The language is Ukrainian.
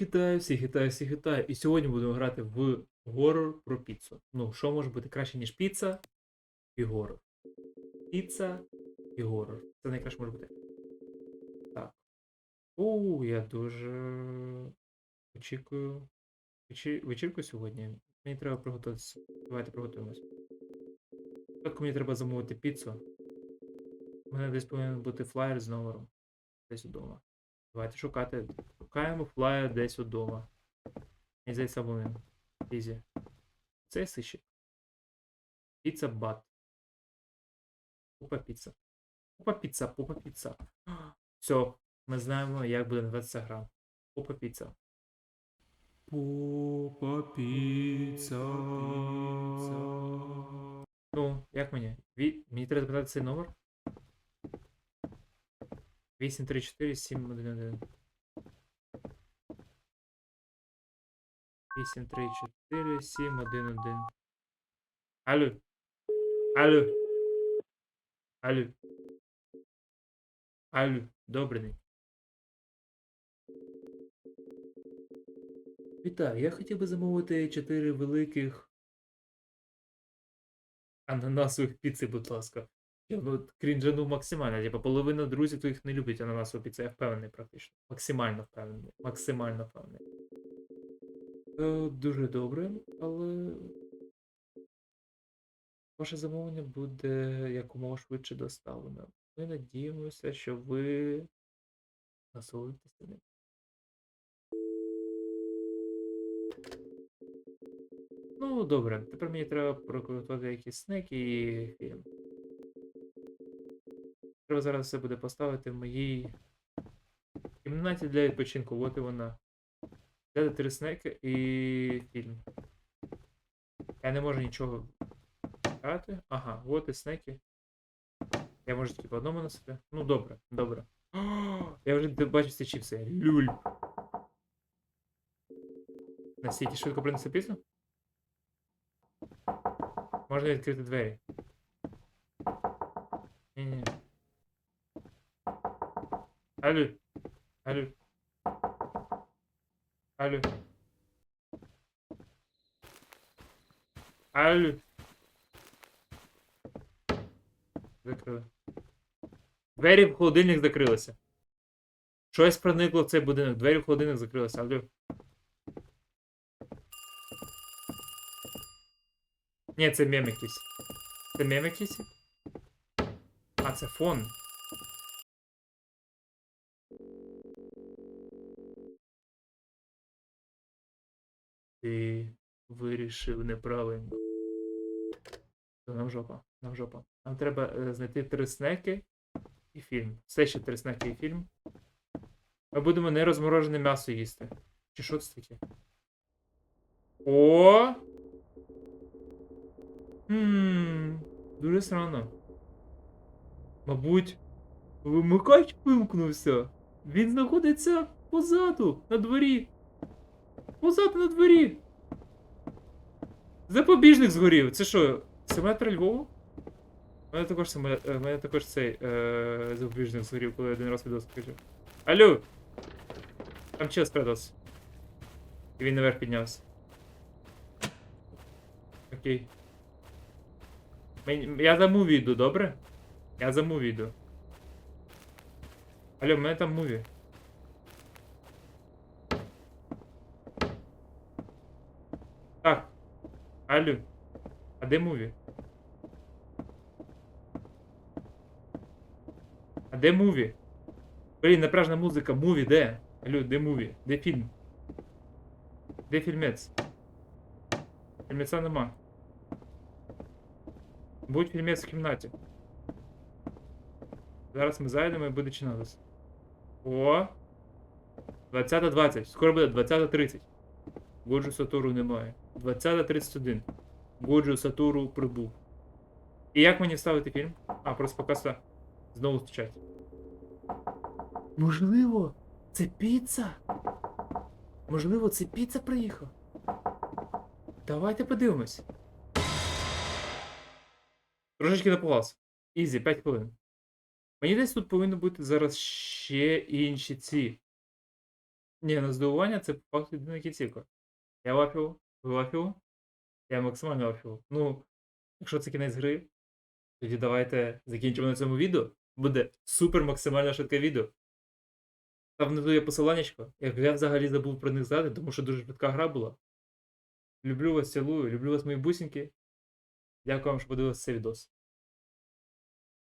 Вітаю всіх, вітаю всіх, вітаю. І сьогодні будемо грати в горор про піцу. Ну, що може бути краще, ніж піца і горор. Піца і горор. Це найкраще може бути. Так. У, я дуже очікую. вечі- Вечірку сьогодні. Мені треба приготуватися. Давайте приготуємось. Спочатку мені треба замовити піцу. У мене десь повинен бути флаєр з номером. Десь вдома. Давайте шукати. Шукаємо флаєр десь удома. Мені здається, або. Ізі. Це сищик. Піца бат. Пупа піца. Пупа піца, пупа піца. Все, ми знаємо, як буде називатися гра. Пупа піца. Пупа піца. Ну, як мені? Ві... Мені треба запитати цей номер? 834 711. 834 711. Алло. Алло. Алло. Алло. Добрий день. Вітаю, я хотів би замовити 4 великих ананасових піци, будь ласка. Я ну, крінжану максимально. Типа половина друзів твоїх не любить ананасову піцу, я впевнений практично. Максимально впевнений. Максимально впевнений. Е, дуже добре, але ваше замовлення буде якомога швидше доставлено. Ми надіємося, що ви насолодитеся ним. Ну, добре, тепер мені треба приготувати якісь снеки і фільм. Треба зараз все буде поставити в моїй кімнаті для відпочинку. От і вона. Взяти три снеки і фільм. Я не можу нічого брати. Ага, от і снеки. Я можу тільки по одному носити. Ну, добре, добре. О, я вже бачу ці чіпси. Люль. Настільки швидко принесе пісню? Можна відкрити двері. Ні-ні. Алло. Алло. Алло. Алло. Закрили. Двері в холодильник закрилися. Щось проникло в цей будинок. Двері в холодильник закрилися. Алло. Ні, це мем якийсь. Це мем якийсь? А, це фон. Ти вирішив неправильно. Нам жопа, нам жопа. Нам треба е, знайти три снеки і фільм. Все ще три снеки і фільм. Ми будемо не розморожене м'ясо їсти. Чи що це таке? О! Хм, дуже странно. Мабуть, вимикач вимкнувся. Він знаходиться позаду, на дворі. Позаду на дворі. Запобіжник згорів. Це що, симулятор Львову? У мене також симуля... е, У мене також цей е... запобіжник згорів, коли один раз відос покажу. Алло! Там чел спрятався. І він наверх піднявся. Окей. Я за муві йду, добре? Я за муві йду. Алло, в мене там муві. Так. Алло. А де муві? А де муві? Блін, напряжна музика. Муві, де? Алло, де муві? Де фільм? Де фільмець? Фільмеця нема. Будь фільмець в кімнаті. Зараз ми зайдемо і буде починатися. О! 20.20. Скоро буде 20.30. Годжу Сатуру немає. 20.31. Годжу Сатуру прибув. І як мені вставити фільм? А, просто поки знову стучать. Можливо, це піца? Можливо, це піца приїхав? Давайте подивимось. Трошечки напугався. Ізі, 5 хвилин. Мені десь тут повинно бути зараз ще інші ці Ні, ну здивування це по факту єдина кінцівка. Я вафів, ви я максимально афіл. Ну, якщо це кінець гри, тоді давайте закінчимо на цьому відео. Буде супер максимально швидке відео. Там внизу є посиланнячко. Як я взагалі забув про них згадати, тому що дуже швидка гра була. Люблю вас, цілую, люблю вас, мої бусінки. Дякую вам, що подивилися цей відос.